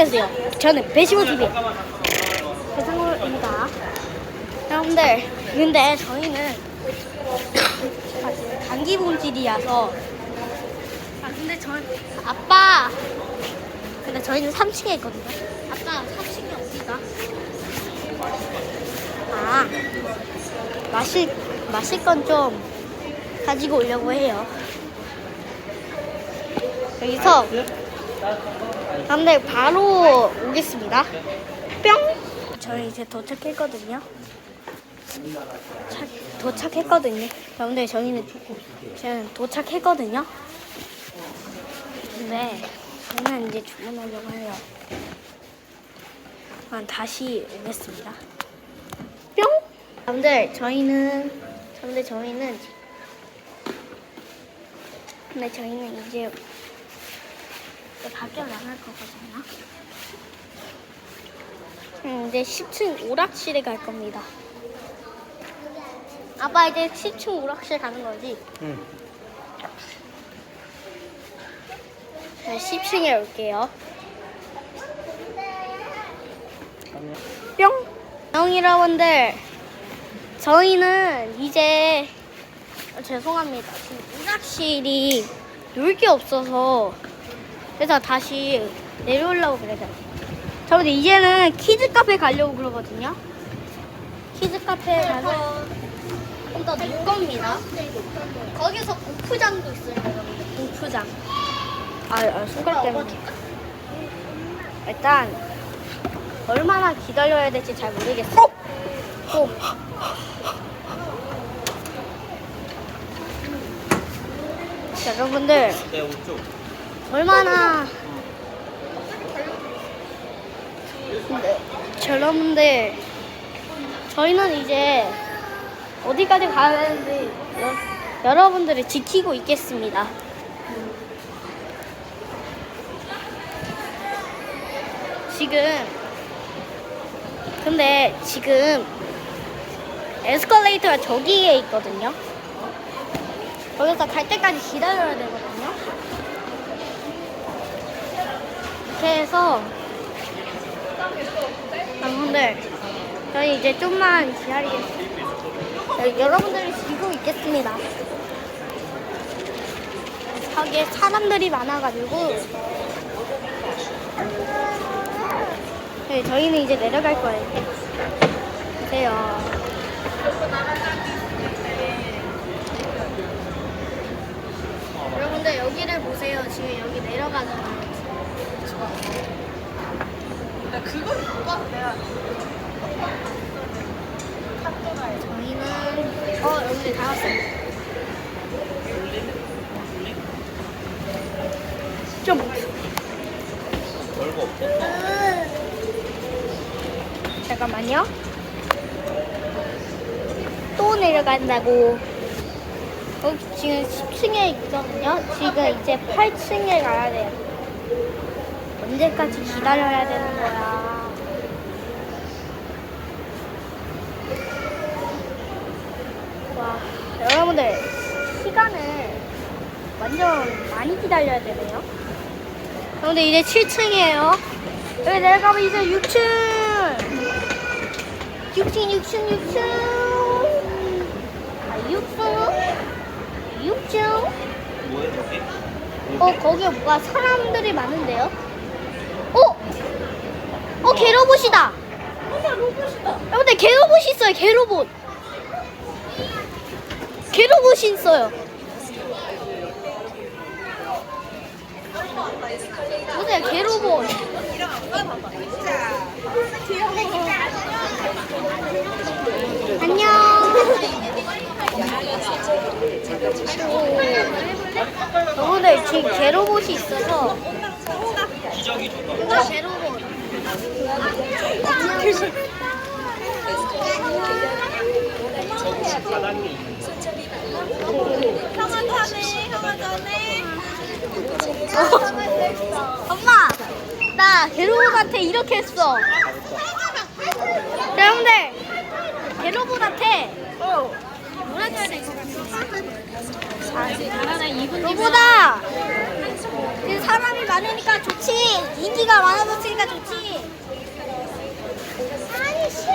안녕하세요. 저는 배시모 TV 배상호입니다. 여러분들, 근데 저희는 감기 본질이라서 아 근데 저 아빠 근데 저희는 3층에 있거든요. 아빠 3층이 어디가? 아 마실 마실 건 좀 가지고 오려고 해요. 여기서 근데 바로 오겠습니다. 뿅! 저희 이제 도착했거든요. 차- 도착했거든요. 여러분들 저희는 저는 도착했거든요. 근데 저는 이제 주문하려고 해요. 다시 오겠습니다. 뿅! 여러분들 저희는 여러분들 저희는 근데 저희는 이제 밖에 나갈 거거든요. 음, 이제 10층 오락실에 갈 겁니다. 아빠 이제 10층 오락실 가는 거지? 응. 네, 10층에 올게요. 뿅! 영이라원들 저희는 이제 어, 죄송합니다. 지금 오락실이 놀 게 없어서 그래서 다시 내려오려고 그래요. 저는 이제는 키즈 카페 가려고 그러거든요. 키즈 카페 가서 좀 더 놀 겁니다. 거기서 고프장도 있어요, 여러분. 고프장. 아, 아 손가락 때문에. 일단 얼마나 기다려야 될지 잘 모르겠어요. 어. 자, 여러분들 내 오쪽. 얼마나 근데 저 여러분들 저희는 이제 어디까지 가야 되는지 여, 여러분들을 지키고 있겠습니다. 지금 근데 지금 에스컬레이터가 저기에 있거든요. 거기서 갈 때까지 기다려야 되거든요. 이렇게 해서 여러분들 저희 이제 좀만 기다리겠습니다. 여- 여러분들을 지키고 있겠습니다. 거기에 사람들이 많아가지고 네, 저희는 이제 내려갈 거예요. 보세요. 여러분들 여기를 보세요. 지금 여기 내려가잖아요. 나 그걸 못 봐서 내가 저희는 어 여러분들 다 왔어요. 좀 별거 없대. 잠깐만요. 또 내려간다고. 어, 지금 10층에 있거든요. 지금 이제 8층에 가야 돼요. 언제까지 기다려야 되는 거야? 와, 여러분들 시간을 완전 많이 기다려야 되네요. 여러분들 이제 7층이에요. 여기 내려가면 이제 6층. 6층, 6층, 6층. 아, 6층. 6층. 뭐야 저기? 어, 거기에 뭐가 사람들이 많은데요? 어? 어, 개로봇이다. 어머 로봇이다 여러분들, 개로봇이 있어요, 개로봇. 개로봇이 있어요. 보세요, 개로봇. 안녕. 여러분들 지금 개로봇이 있어서 기저귀 줘봐. 개로봇. 엄마, 나 개로봇한테 이렇게 했어. 자, 돼? 아직 나라나 2분 로보다 그 사람이 좋지. 인기가 많아졌으니까 좋지. 아니 씨.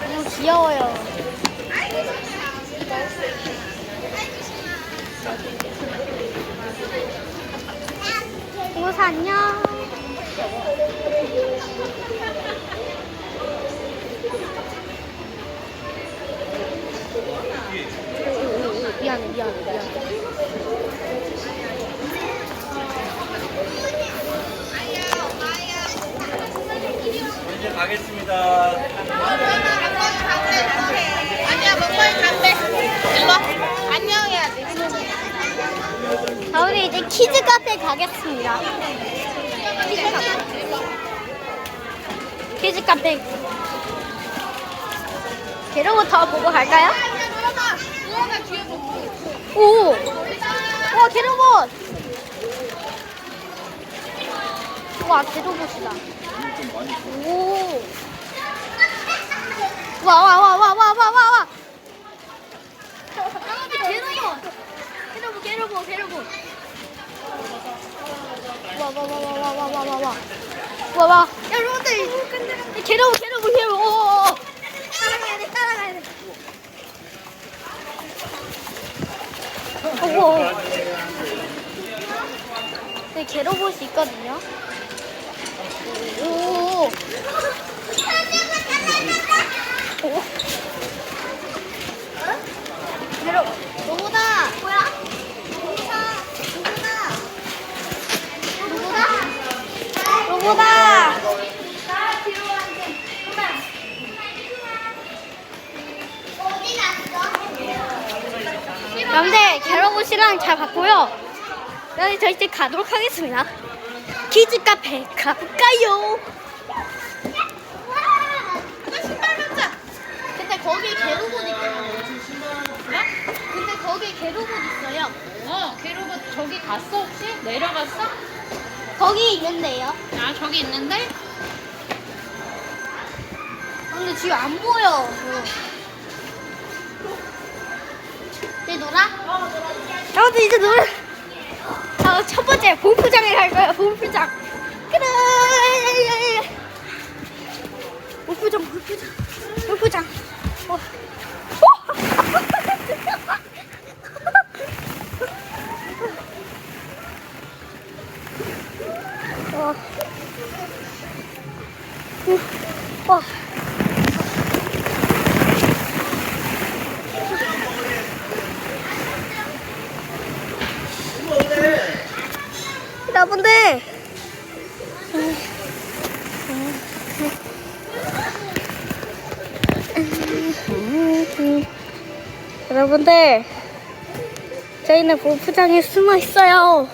너무 귀여워요. 친구사 안녕. 미안해 미안해 미안해. 이제 가겠습니다. 아니야, 먹방이 간대. 일로 와. 안녕해야지. 자 우리 이제 키즈 카페 가겠습니다. 키즈 카페. 키즈 카페. 게로부터 보고 갈까요? 오! 와, 게로봇! 와, 게로봇이다. 오! 와, 와, 와, 와, 와, 와, 와, 와! 게로봇! 게로봇, 게로봇, 게로봇! 와, 와, 와, 와, 와, 와, 와, 와, 와. 와, 와. 야, 여러분들! 오, 오, 오. 따라가야 돼, 따라가야 돼. 오. 네, 게로봇이 있거든요. 오. 오. 여기 저 이제 가도록 하겠습니다. 키즈 카페 가볼까요? 나 신발 만져. 근데 거기 게로봇 있거든요. 근데 거기 게로봇 있어요. 어, 게로봇 저기 갔어, 혹시? 내려갔어? 거기 있는데요. 아, 저기 있는데? 근데 지금 안 보여. 이제 놀아? 여러분들 이제 놀아. 자, 첫 번째 볼프장에 갈 거예요. 볼프장. 그래. 볼프장, 볼프장, 볼프장. 여러분들. 여러분들 저희는 볼프장에 숨어 있어요.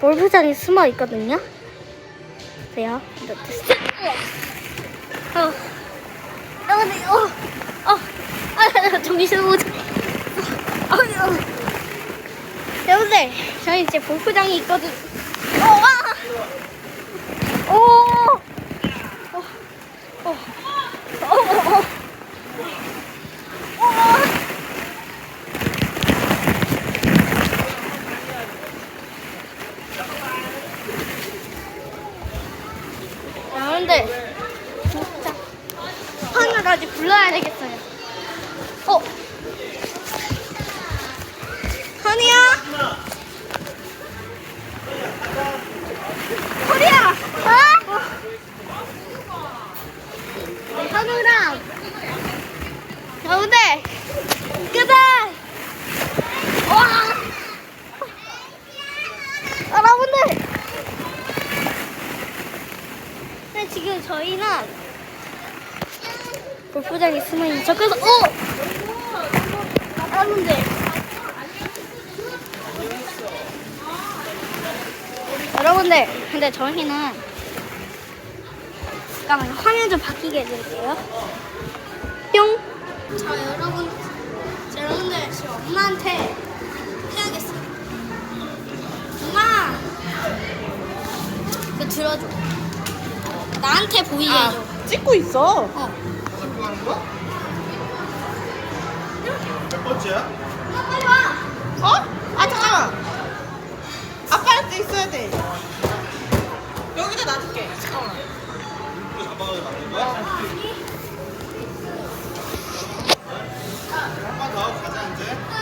볼프장에 숨어 있거든요. 보세요? 이렇게 쓱 어. 여러분들 어, 어, 아, 정신 못 어, 어. 여러분들 저희 이제 볼프장이 있거든. 어, 와! 오! 어, 어, 어, 어, 어. 어. 여러분들 진짜 하나까지 불러야 되겠어요. 어? 현이야? 코리아! 어? 한우랑 가운데 끄다! 와! 아, 여러분들! 근데 지금 저희는 골프장에 있으면 저기서 오! 하는데 여러분들 근데 저희는 잠깐만 화면 좀 바뀌게 해드릴게요 뿅! 저 여러분 여러분들 지금 엄마한테 해야겠어요 엄마! 이거 들어줘 나한테 보이게 아, 해줘 찍고 있어 어. 뭐 몇 번째야? 돼. 여기다 놔줄게. 잠깐만. 잠깐만. 한번 더 가자 이제.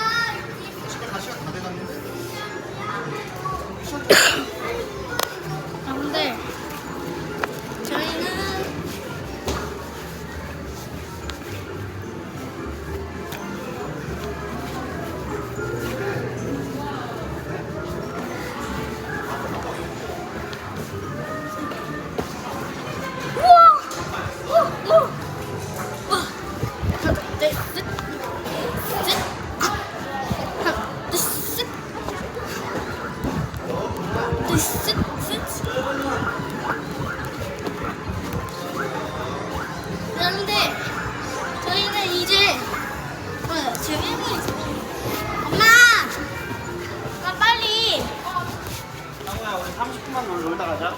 맞아?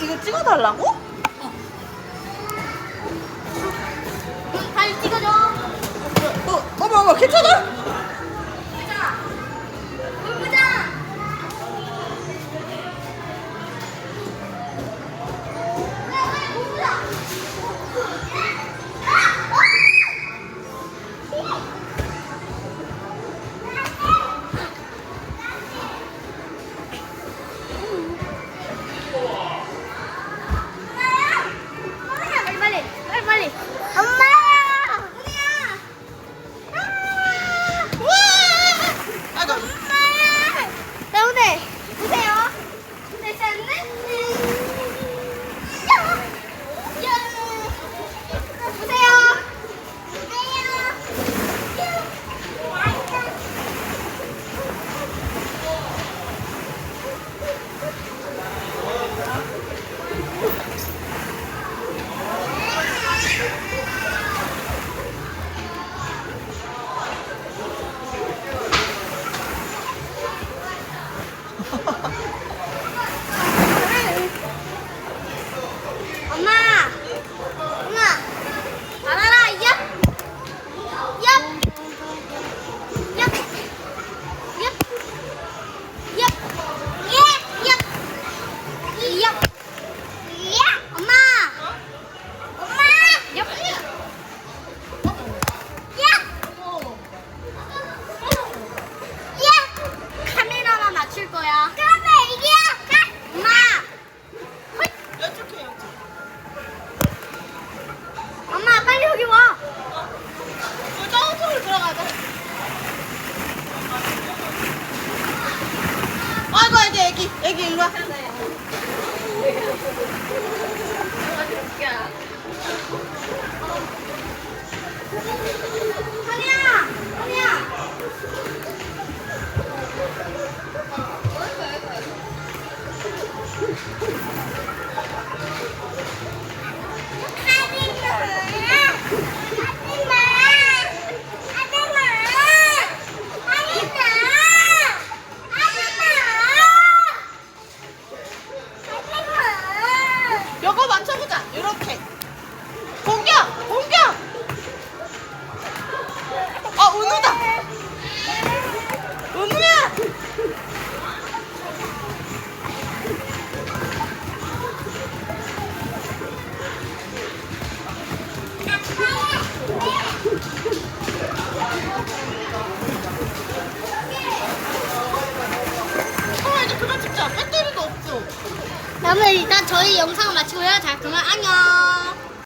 이거 찍어달라고? 어. 어, 사진 찍어줘. 어, 어머, 어머, 괜찮아?